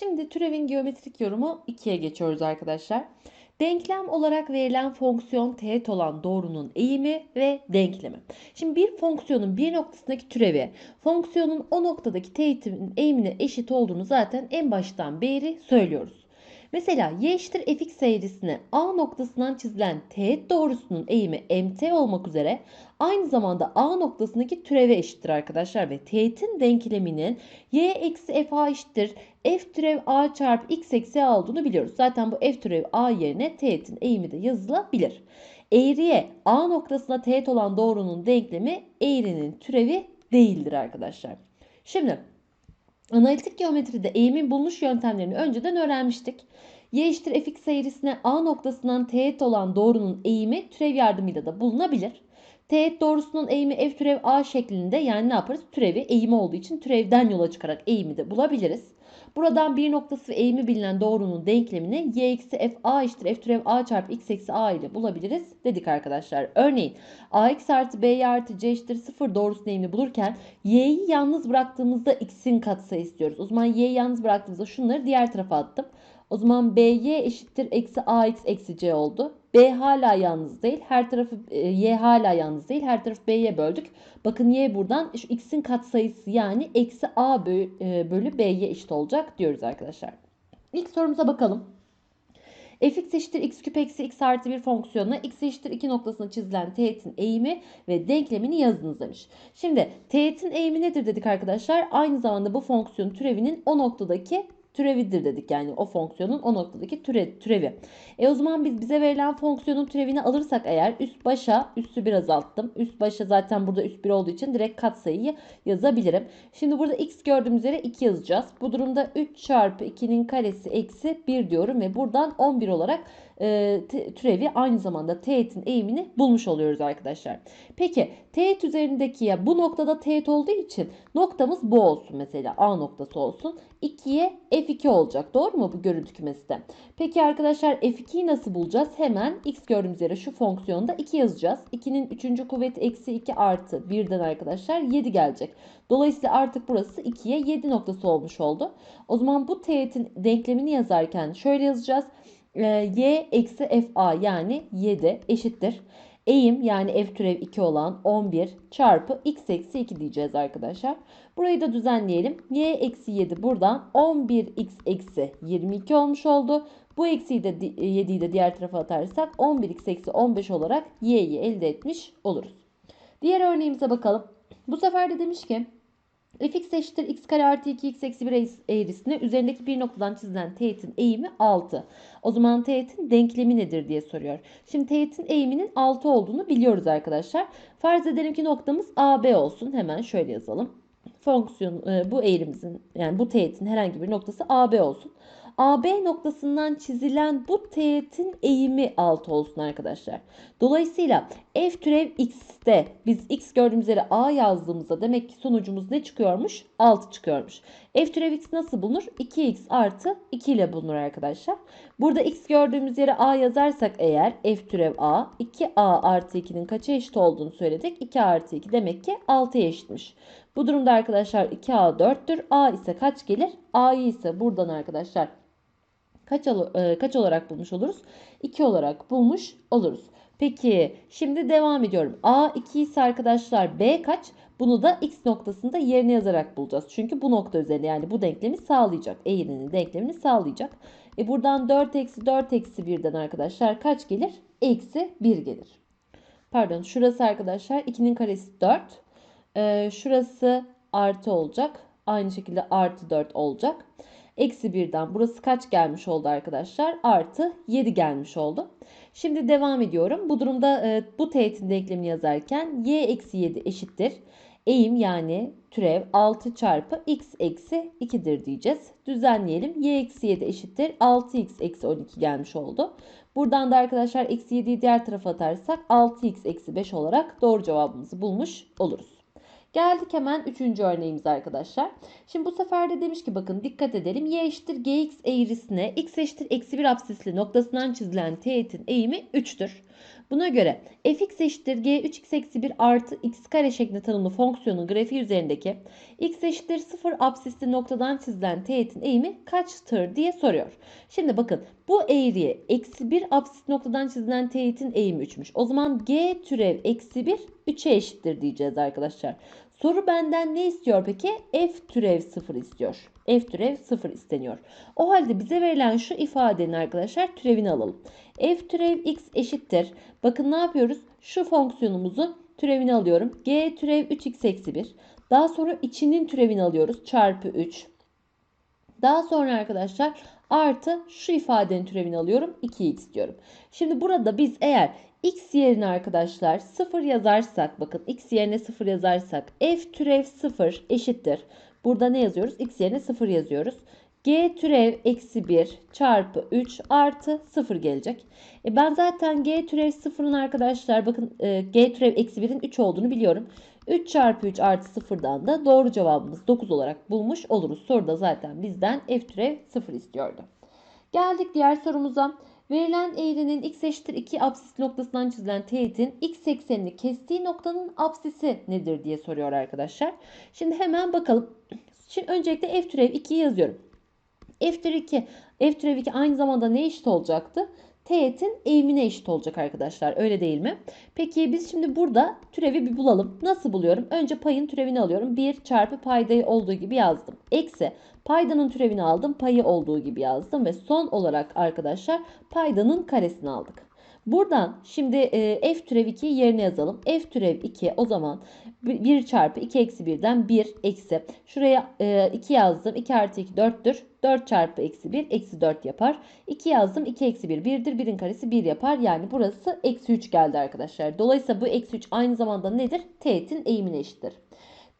Şimdi türevin geometrik yorumu 2'ye geçiyoruz arkadaşlar. Denklem olarak verilen fonksiyon teğet olan doğrunun eğimi ve denklemi. Şimdi bir fonksiyonun bir noktasındaki türevi fonksiyonun o noktadaki teğetimin eğimine eşit olduğunu zaten en baştan beri söylüyoruz. Mesela y eşittir fx eğrisine a noktasından çizilen teğet doğrusunun eğimi mt olmak üzere aynı zamanda a noktasındaki türeve eşittir arkadaşlar ve teğetin denkleminin y eksi f a eşittir f türev a çarpı x eksi a olduğunu biliyoruz. Zaten bu f türev a yerine teğetin eğimi de yazılabilir. Eğriye a noktasına teğet olan doğrunun denklemi eğrinin türevi değildir arkadaşlar. Şimdi Analitik geometride eğimin bulunuş yöntemlerini önceden öğrenmiştik. Y eşittir fx eğrisine a noktasından teğet olan doğrunun eğimi türev yardımıyla da bulunabilir. Teğet doğrusunun eğimi f türev a şeklinde yani ne yaparız? Türevi eğimi olduğu için türevden yola çıkarak eğimi de bulabiliriz. Buradan bir noktası ve eğimi bilinen doğrunun denklemini y eksi f a eşittir f türev a çarpı x eksi a ile bulabiliriz dedik arkadaşlar. Örneğin ax artı b artı c eşittir 0 doğrusunun eğimini bulurken y'yi yalnız bıraktığımızda x'in katsayı istiyoruz. O zaman y'yi yalnız bıraktığımızda şunları diğer tarafa attım. O zaman BY eşittir eksi AX eksi C oldu. B hala yalnız değil. Her tarafı e, Y hala yalnız değil. Her tarafı B'ye böldük. Bakın Y buradan şu X'in katsayısı yani eksi A bölü, e, bölü B'ye eşit olacak diyoruz arkadaşlar. İlk sorumuza bakalım. fx eşittir x küp eksi x artı bir fonksiyonuna x eşittir 2 noktasına çizilen teğetin eğimi ve denklemini yazınız demiş. Şimdi teğetin eğimi nedir dedik arkadaşlar? Aynı zamanda bu fonksiyon türevinin o noktadaki türevidir dedik. Yani o fonksiyonun o noktadaki türe, türevi. E o zaman biz bize verilen fonksiyonun türevini alırsak eğer üst başa üstü bir azalttım. Üst başa zaten burada üst bir olduğu için direkt katsayıyı yazabilirim. Şimdi burada x gördüğümüz üzere 2 yazacağız. Bu durumda 3 çarpı 2'nin karesi eksi 1 diyorum ve buradan 11 olarak e, türevi aynı zamanda teğetin eğimini bulmuş oluyoruz arkadaşlar. Peki teğet üzerindeki ya bu noktada teğet olduğu için noktamız bu olsun mesela A noktası olsun. 2'ye F2 olacak. Doğru mu bu görüntü kümesi? Peki arkadaşlar F2'yi nasıl bulacağız? Hemen x gördüğümüz yere şu fonksiyonda 2 yazacağız. 2'nin 3. kuvveti eksi 2 artı 1'den arkadaşlar 7 gelecek. Dolayısıyla artık burası 2'ye 7 noktası olmuş oldu. O zaman bu teğetin denklemini yazarken şöyle yazacağız. Ee, y eksi fa yani 7 eşittir. Eğim yani f türev 2 olan 11 çarpı x eksi 2 diyeceğiz arkadaşlar. Burayı da düzenleyelim. y eksi 7 buradan 11x eksi 22 olmuş oldu. Bu eksiyi de 7'yi de diğer tarafa atarsak 11x eksi 15 olarak y'yi elde etmiş oluruz. Diğer örneğimize bakalım. Bu sefer de demiş ki fx eşittir x kare artı 2x eksi 1 eğrisine üzerindeki bir noktadan çizilen teğetin eğimi 6. O zaman teğetin denklemi nedir diye soruyor. Şimdi teğetin eğiminin 6 olduğunu biliyoruz arkadaşlar. Farz edelim ki noktamız AB olsun. Hemen şöyle yazalım. Fonksiyon e, bu eğrimizin yani bu teğetin herhangi bir noktası AB olsun. AB noktasından çizilen bu teğetin eğimi 6 olsun arkadaşlar. Dolayısıyla f türev x'te biz x gördüğümüz yere a yazdığımızda demek ki sonucumuz ne çıkıyormuş? 6 çıkıyormuş. f türev x nasıl bulunur? 2x artı 2 ile bulunur arkadaşlar. Burada x gördüğümüz yere a yazarsak eğer f türev a 2a artı 2'nin kaça eşit olduğunu söyledik. 2 artı 2 demek ki 6'ya eşitmiş. Bu durumda arkadaşlar 2a 4'tür. a ise kaç gelir? a'yı ise buradan arkadaşlar kaç, e, kaç olarak bulmuş oluruz? 2 olarak bulmuş oluruz. Peki şimdi devam ediyorum. A 2 ise arkadaşlar B kaç? Bunu da x noktasında yerine yazarak bulacağız. Çünkü bu nokta üzerinde yani bu denklemi sağlayacak. Eğrinin denklemini sağlayacak. E buradan 4 eksi 4 eksi 1'den arkadaşlar kaç gelir? Eksi 1 gelir. Pardon şurası arkadaşlar 2'nin karesi 4. Ee, şurası artı olacak. Aynı şekilde artı 4 olacak. Eksi 1'den burası kaç gelmiş oldu arkadaşlar? Artı 7 gelmiş oldu. Şimdi devam ediyorum. Bu durumda e, bu teğetin denklemini yazarken y eksi 7 eşittir. Eğim yani türev 6 çarpı x eksi 2'dir diyeceğiz. Düzenleyelim. y eksi 7 eşittir. 6x eksi 12 gelmiş oldu. Buradan da arkadaşlar eksi 7'yi diğer tarafa atarsak 6x eksi 5 olarak doğru cevabımızı bulmuş oluruz. Geldik hemen üçüncü örneğimize arkadaşlar. Şimdi bu sefer de demiş ki bakın dikkat edelim. Y eşittir gx eğrisine x eşittir eksi 1 absisli noktasından çizilen teğetin eğimi 3'tür. Buna göre fx eşittir g 3x eksi 1 artı x kare şeklinde tanımlı fonksiyonun grafiği üzerindeki x eşittir 0 absisli noktadan çizilen teğetin eğimi kaçtır diye soruyor. Şimdi bakın bu eğriye eksi 1 absis noktadan çizilen teğetin eğimi 3'müş. O zaman g türev eksi 1 3'e eşittir diyeceğiz arkadaşlar. Soru benden ne istiyor peki? F türev 0 istiyor. F türev 0 isteniyor. O halde bize verilen şu ifadenin arkadaşlar türevini alalım. F türev x eşittir. Bakın ne yapıyoruz? Şu fonksiyonumuzu türevini alıyorum. G türev 3x eksi 1. Daha sonra içinin türevini alıyoruz. Çarpı 3. Daha sonra arkadaşlar artı şu ifadenin türevini alıyorum. 2x diyorum. Şimdi burada biz eğer x yerine arkadaşlar 0 yazarsak bakın x yerine 0 yazarsak f türev 0 eşittir. Burada ne yazıyoruz? x yerine 0 yazıyoruz. g türev eksi 1 çarpı 3 artı 0 gelecek. E ben zaten g türev 0'ın arkadaşlar bakın e, g türev eksi 1'in 3 olduğunu biliyorum. 3 çarpı 3 artı 0'dan da doğru cevabımız 9 olarak bulmuş oluruz. Soruda zaten bizden f türev 0 istiyordu. Geldik diğer sorumuza. Verilen eğrinin x eşittir 2 absis noktasından çizilen teğetin x eksenini kestiği noktanın absisi nedir diye soruyor arkadaşlar. Şimdi hemen bakalım. Şimdi öncelikle f türev 2'yi yazıyorum. f türev 2, f türev 2 aynı zamanda ne eşit olacaktı? Teğetin eğimine eşit olacak arkadaşlar. Öyle değil mi? Peki biz şimdi burada türevi bir bulalım. Nasıl buluyorum? Önce payın türevini alıyorum. 1 çarpı paydayı olduğu gibi yazdım. Eksi paydanın türevini aldım. Payı olduğu gibi yazdım. Ve son olarak arkadaşlar paydanın karesini aldık. Buradan şimdi e, f türev 2'yi yerine yazalım. f türev 2 o zaman 1 çarpı 2 eksi 1'den 1 eksi. Şuraya e, 2 yazdım. 2 artı 2 4'tür. 4 çarpı eksi 1 eksi 4 yapar. 2 yazdım. 2 eksi 1 1'dir. 1'in karesi 1 yapar. Yani burası eksi 3 geldi arkadaşlar. Dolayısıyla bu eksi 3 aynı zamanda nedir? Teğetin eğimine eşittir.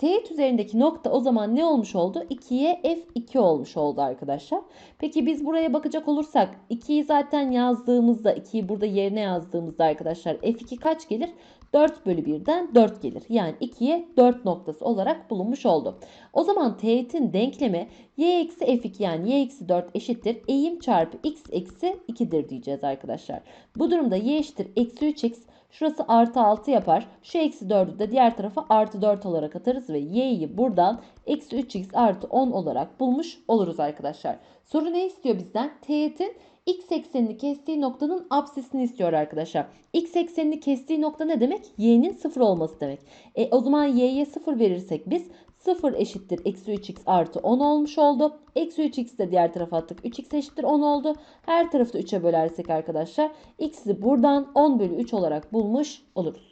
Teğet üzerindeki nokta o zaman ne olmuş oldu? 2'ye F2 olmuş oldu arkadaşlar. Peki biz buraya bakacak olursak 2'yi zaten yazdığımızda 2'yi burada yerine yazdığımızda arkadaşlar F2 kaç gelir? 4 bölü 1'den 4 gelir. Yani 2'ye 4 noktası olarak bulunmuş oldu. O zaman teğetin denklemi y eksi f2 yani y eksi 4 eşittir. Eğim çarpı x eksi 2'dir diyeceğiz arkadaşlar. Bu durumda y eşittir eksi 3x Şurası artı 6 yapar. Şu eksi 4'ü de diğer tarafa artı 4 olarak atarız ve y'yi buradan eksi 3x artı 10 olarak bulmuş oluruz arkadaşlar. Soru ne istiyor bizden? Teğetin x eksenini kestiği noktanın absisini istiyor arkadaşlar. X eksenini kestiği nokta ne demek? Y'nin 0 olması demek. E, o zaman y'ye 0 verirsek biz 0 eşittir eksi 3x artı 10 olmuş oldu. Eksi 3x de diğer tarafa attık. 3x eşittir 10 oldu. Her tarafı da 3'e bölersek arkadaşlar x'i buradan 10 bölü 3 olarak bulmuş oluruz.